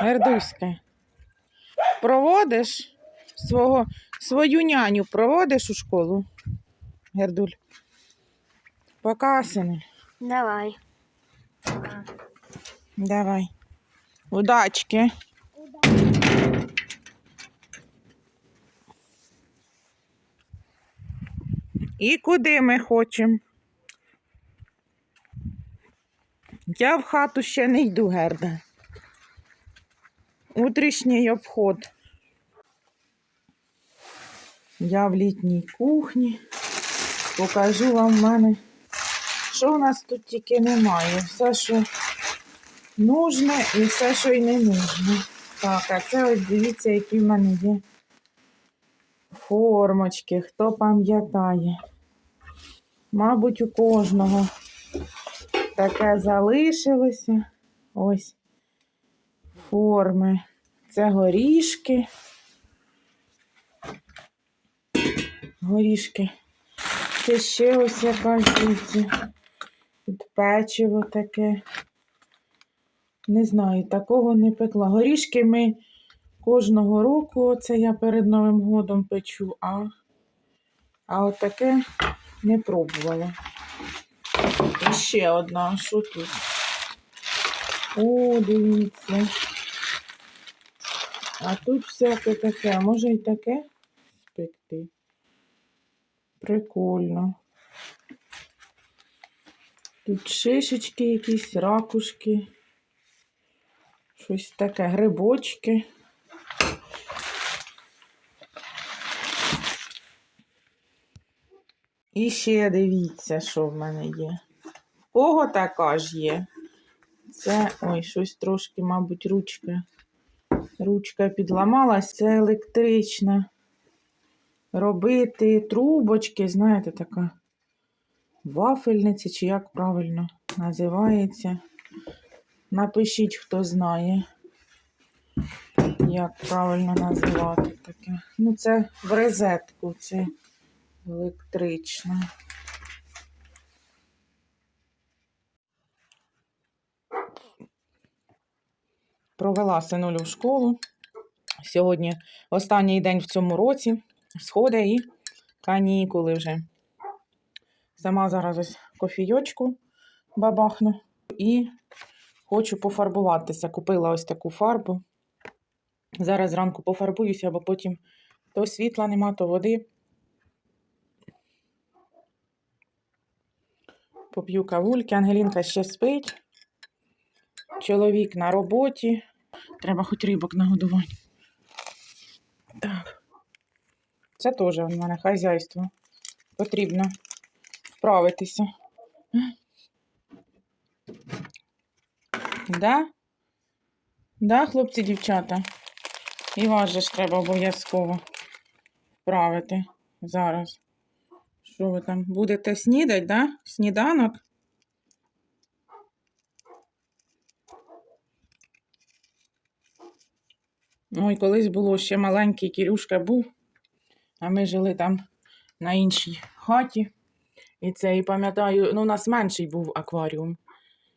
Гердуська. Проводиш свого, свою няню проводиш у школу? Гердуль. Пока, сину. Давай. Давай. Удачки. І куди ми хочемо? Я в хату ще не йду, Герда. Утрішній обход. Я в літній кухні. Покажу вам в мене, що у нас тут тільки немає. Все, що нужне і все, що й не нужне. Так, а це ось дивіться, які в мене є формочки, хто пам'ятає. Мабуть, у кожного таке залишилося. Ось форми. Це горішки. Горішки. Це ще ось якась дивіться. Тут печиво таке. Не знаю, такого не пекла. Горішки ми кожного року, оце я перед Новим годом печу, а, а отаке не пробувала. І ще одна, що тут? О, дивіться. А тут всяке таке, може і таке спекти. Прикольно. Тут шишечки якісь, ракушки. Щось таке, грибочки. І ще дивіться, що в мене є. В кого така ж є? Це, ой, щось трошки, мабуть, ручка. Ручка підламалась, це електрична. Робити трубочки, знаєте, така вафельниця, чи як правильно називається. Напишіть, хто знає, як правильно називати таке. Ну, це в розетку, це електрична. Провела синулю в школу. Сьогодні останній день в цьому році. Сходи і канікули вже. Сама зараз ось кофійочку бабахну і хочу пофарбуватися. Купила ось таку фарбу. Зараз зранку пофарбуюся, бо потім то світла нема, то води. Поп'ю кавульки. Ангелінка ще спить. Чоловік на роботі. Треба хоч рибок нагодувати. Так. Це теж в мене хазяйство. Потрібно вправитися. Да? Да, хлопці, дівчата? І вас же ж треба обов'язково вправити зараз. Що ви там будете снідати, да? Сніданок? Ой, колись було ще маленький Кірюшка був, а ми жили там на іншій хаті. І це, і пам'ятаю, ну, у нас менший був акваріум.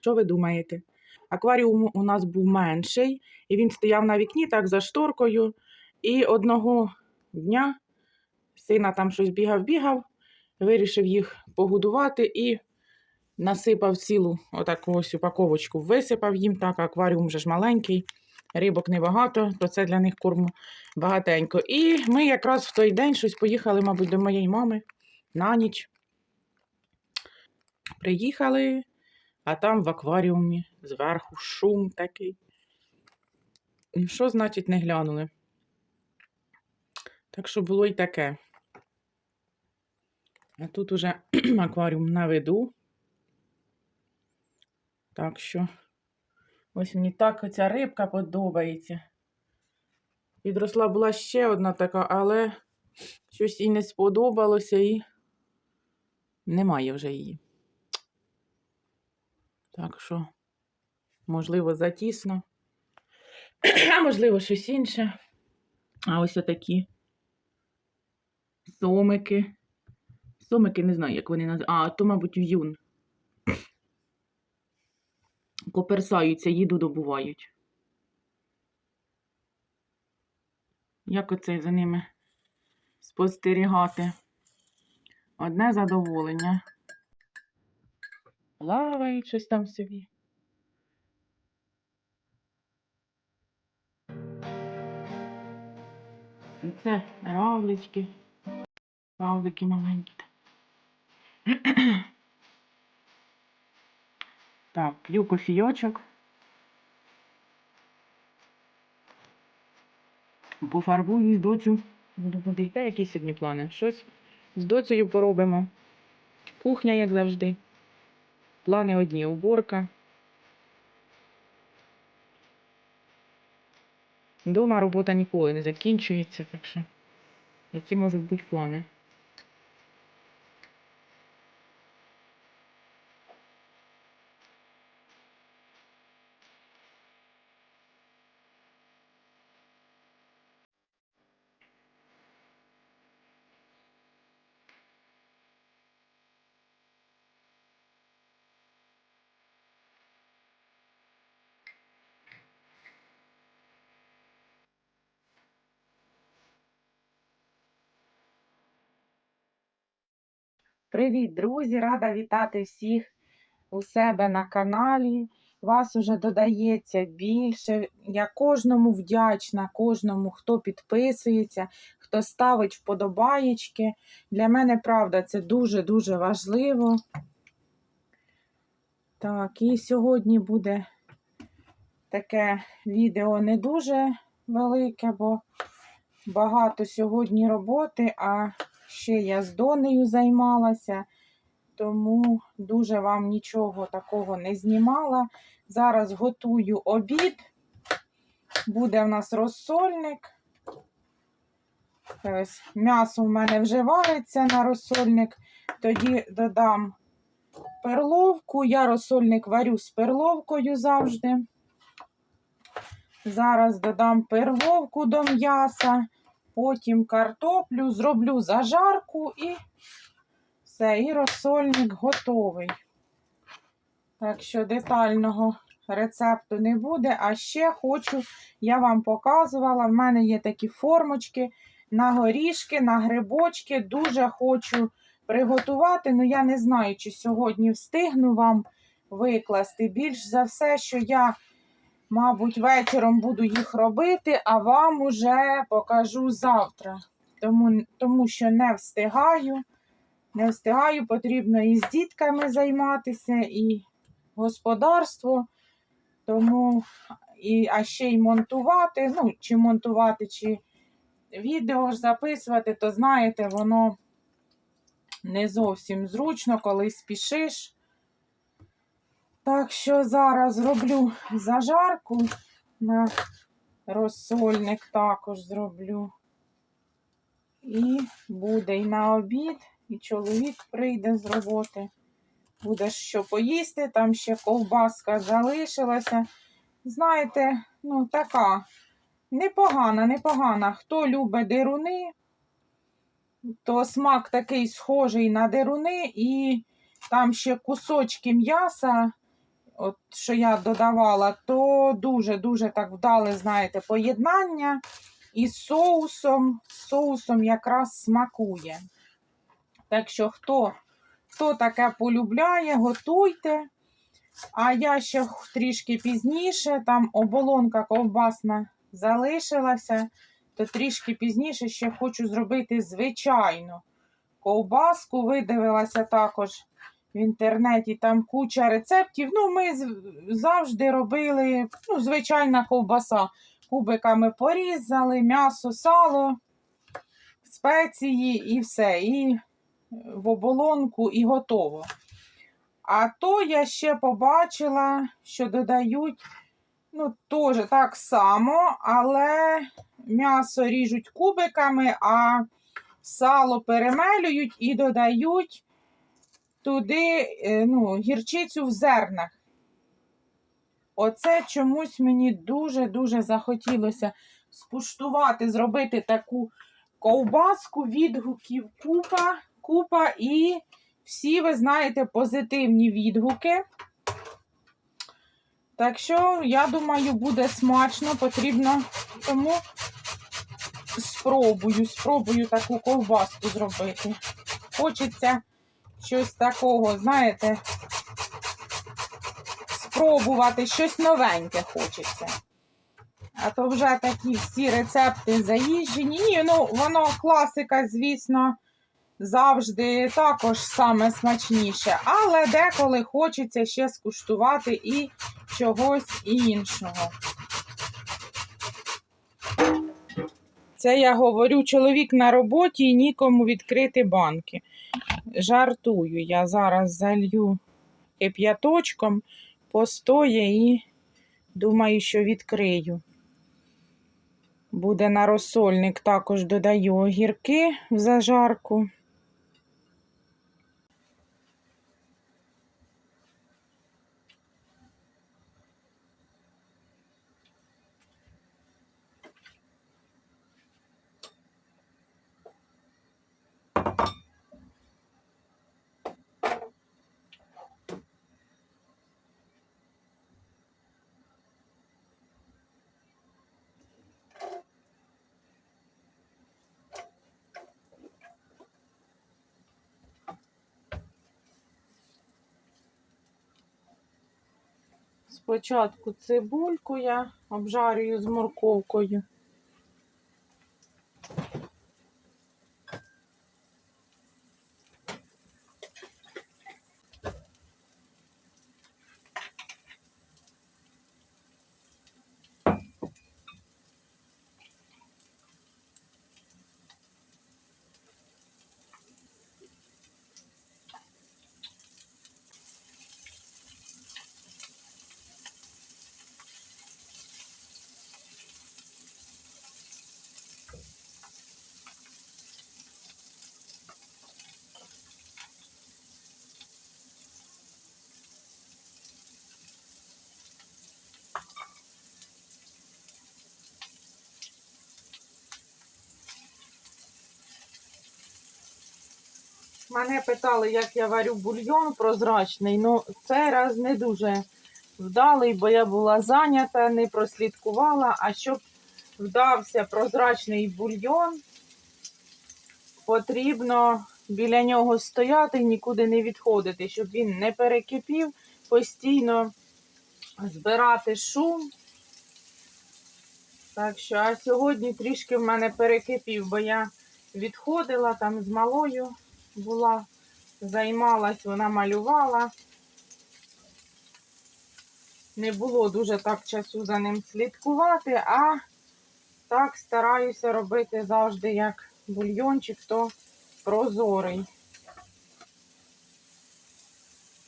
Що ви думаєте? Акваріум у нас був менший, і він стояв на вікні так за шторкою. І одного дня сина там щось бігав-бігав, вирішив їх погодувати і насипав цілу отаку ось упаковочку, висипав їм так, акваріум вже ж маленький, рибок небагато, то це для них корму багатенько. І ми якраз в той день щось поїхали, мабуть, до моєї мами на ніч. Приїхали, а там в акваріумі зверху шум такий. Що значить не глянули? Так що було й таке. А тут уже акваріум на виду. Так що ось мені так оця рибка подобається. Підросла була ще одна така, але щось їй не сподобалося і немає вже її. Так що, можливо, затісно. А можливо, щось інше. А ось отакі сомики. Сомики не знаю, як вони називаються. А, то, мабуть, в'юн. Коперсаються, їду добувають. Як оце за ними спостерігати? Одне задоволення. Плавають щось там собі. Це равлички. Равлики маленькі. Так, п'ю кофійочок. Пофарбую з доцю. Ходити. Які сьогодні плани? Щось з доцею поробимо. Кухня, як завжди. Плани одні. Уборка. Дома робота ніколи не закінчується, так що які можуть бути плани? Привіт, друзі! Рада вітати всіх у себе на каналі. Вас уже додається більше. Я кожному вдячна, кожному, хто підписується, хто ставить вподобаєчки. Для мене, правда, це дуже-дуже важливо. Так, і сьогодні буде таке відео не дуже велике, бо багато сьогодні роботи, а ще я з донею займалася, тому дуже вам нічого такого не знімала. Зараз готую обід. Буде в нас розсольник. Ось, м'ясо в мене вже вариться на розсольник. Тоді додам перловку. Я розсольник варю з перловкою завжди. Зараз додам перловку до м'яса, потім картоплю, зроблю зажарку і все, і розсольник готовий. Так що детального рецепту не буде. А ще хочу, я вам показувала, в мене є такі формочки на горішки, на грибочки. Дуже хочу приготувати, але я не знаю, чи сьогодні встигну вам викласти. Більш за все, що я, мабуть, вечором буду їх робити, а вам уже покажу завтра. Тому, тому що не встигаю. Не встигаю, потрібно і з дітками займатися, і господарство. Тому, і, а ще й монтувати, ну, чи монтувати, чи відео ж записувати, то знаєте, воно не зовсім зручно, коли спішиш. Так що зараз зроблю зажарку на розсольник також зроблю. І буде і на обід, і чоловік прийде з роботи. Буде що поїсти, там ще ковбаска залишилася. Знаєте, ну така непогана, непогана. Хто любить деруни, то смак такий схожий на деруни, і там ще кусочки м'яса, от що я додавала, то дуже-дуже так вдале, знаєте, поєднання. І з соусом, соусом якраз смакує. Так що, хто, хто таке полюбляє, готуйте. А я ще трішки пізніше, там оболонка ковбасна залишилася, то трішки пізніше ще хочу зробити звичайну ковбаску. Видивилася також в інтернеті там куча рецептів. Ну, ми завжди робили ну, звичайна ковбаса. Кубиками порізали, м'ясо, сало, спеції і все. І в оболонку і готово. А то я ще побачила, що додають, ну, теж так само, але м'ясо ріжуть кубиками, а сало перемелюють і додають туди е, ну, гірчицю в зернах. Оце чомусь мені дуже-дуже захотілося скуштувати, зробити таку ковбаску, відгуків купа, купа і всі, ви знаєте, позитивні відгуки. Так що, я думаю, буде смачно, потрібно. Тому спробую, спробую таку ковбаску зробити. Хочеться щось такого, знаєте, спробувати щось новеньке хочеться. А то вже такі всі рецепти заїжджені. Ні, ну воно класика, звісно, завжди також саме смачніше. Але деколи хочеться ще скуштувати і чогось іншого. Це я говорю, чоловік на роботі і нікому відкрити банки. Жартую, я зараз залью кип'яточком, постоє і думаю, що відкрию. Буде на розсольник, також додаю огірки в зажарку. Спочатку цибульку я обжарюю з морковкою. Мене питали, як я варю бульйон прозрачний. Ну, цей раз не дуже вдалий, бо я була зайнята, не прослідкувала. А щоб вдався прозрачний бульйон, потрібно біля нього стояти і нікуди не відходити, щоб він не перекипів, постійно збирати шум. Так що, а сьогодні трішки в мене перекипів, бо я відходила там з малою була, займалась, вона малювала. Не було дуже так часу за ним слідкувати, а так стараюся робити завжди як бульйончик, то прозорий.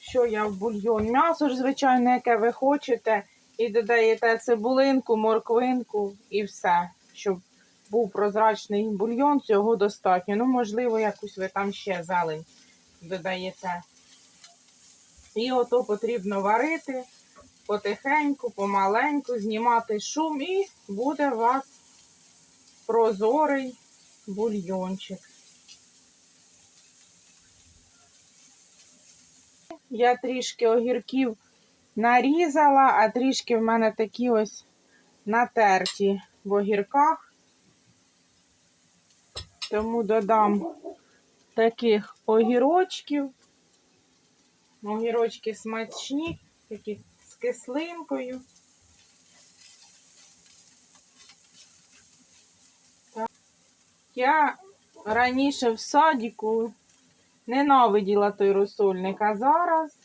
Що я в бульйон? М'ясо ж, звичайно, яке ви хочете, і додаєте цибулинку, морквинку і все, щоб був прозрачний бульйон, цього достатньо. Ну, можливо, якусь ви там ще зелень додаєте. І ото потрібно варити потихеньку, помаленьку, знімати шум, і буде у вас прозорий бульйончик. Я трішки огірків нарізала, а трішки в мене такі ось натерті в огірках. Тому додам таких огірочків. Огірочки смачні, такі з кислинкою. Я раніше в садіку ненавиділа той розсольник, а зараз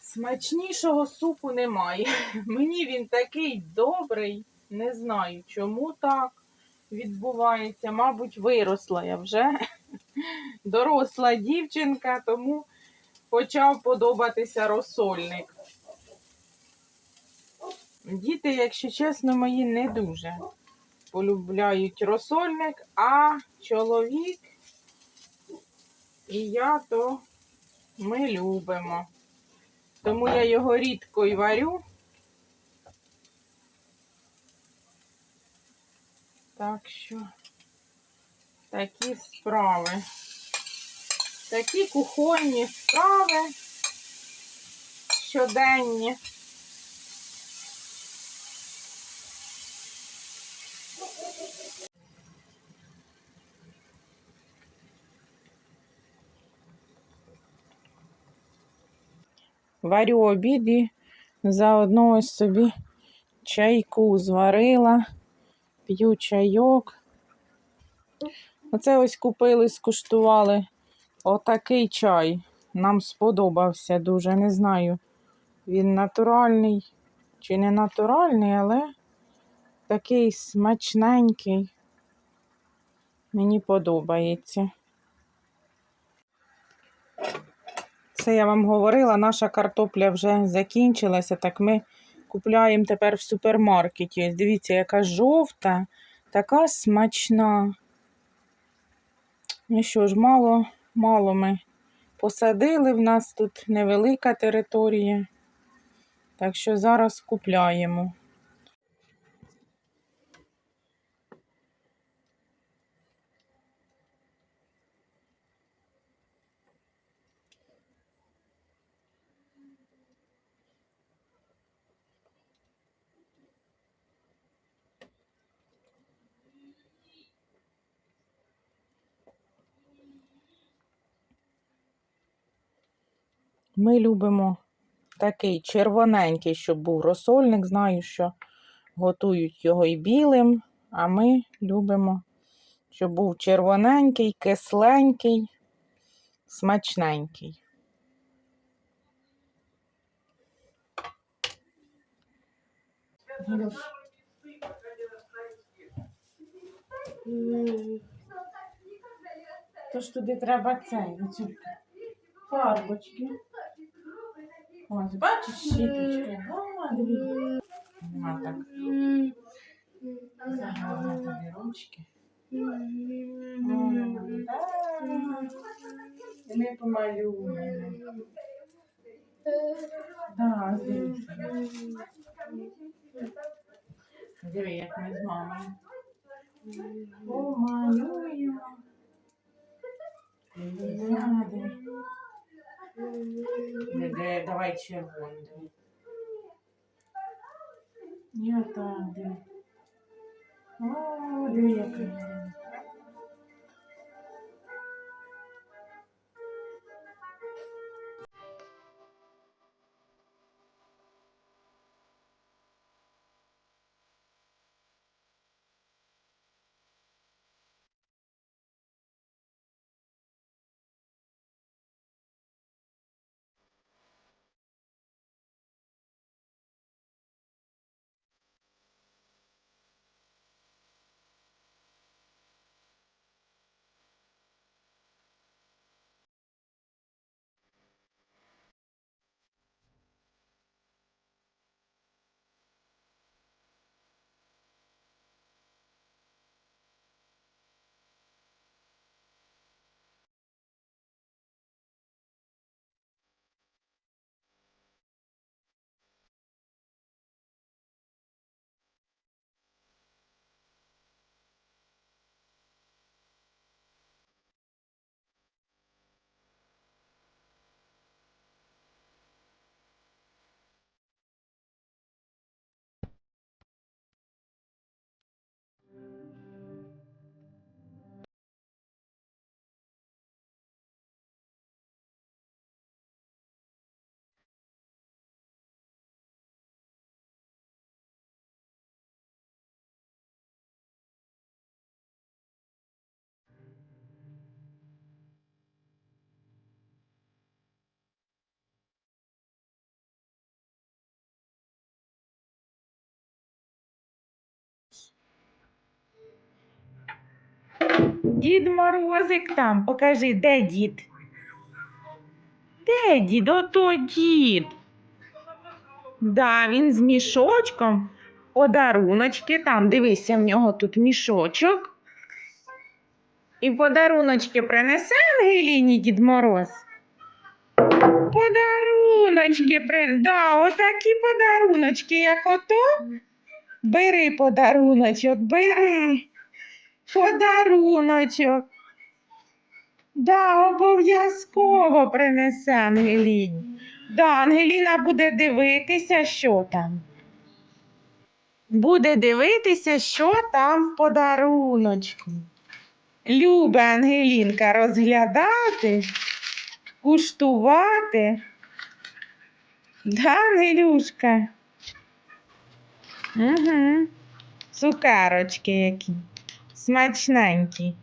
смачнішого супу немає. Мені він такий добрий, не знаю, чому так відбувається. Мабуть, виросла я вже доросла дівчинка, тому почав подобатися розсольник. Діти, якщо чесно, мої не дуже полюбляють розсольник, а чоловік і я то ми любимо. Тому я його рідко й варю. Так що такі справи. Такі кухонні справи щоденні. Варю обід і заодно ось собі чайку зварила, п'ю чайок. Оце ось купили, скуштували отакий чай. Нам сподобався дуже. Не знаю, він натуральний чи не натуральний, але такий смачненький. Мені подобається. Це я вам говорила, наша картопля вже закінчилася, так ми купляємо тепер в супермаркеті. Дивіться, яка жовта, така смачна. Ну що ж, мало, мало ми посадили. В нас тут невелика територія. Так що зараз купляємо. Ми любимо такий червоненький, щоб був розсольник. Знаю, що готують його і білим, а ми любимо, щоб був червоненький, кисленький, смачненький. Тож туди треба цей, фарбочки. Ось, бачиш, щіточки. О, дивись. Нема так. Тобі ручки. І Ми помалюємо. Дивися. Диви, як ми з мамою. Помалюємо. Де, давай червоний. Я так, диви. О, диви, яка. Дід Морозик там, покажи, де дід? Де дід? Ото дід. Да, він з мішочком. Подаруночки там, дивися, в нього тут мішочок. І подаруночки принесе Ангеліні Дід Мороз. Подаруночки принесе. Да, отакі подаруночки, як ото. Бери подаруночок, бери. Подаруночок. Да, обов'язково принесе Ангеліні. Да, Ангеліна буде дивитися, що там. буде дивитися, що там в подаруночку. Любе Ангелінка розглядати, куштувати. Да, Ангелюшка? Угу. Цукерочки які. Смачненькі.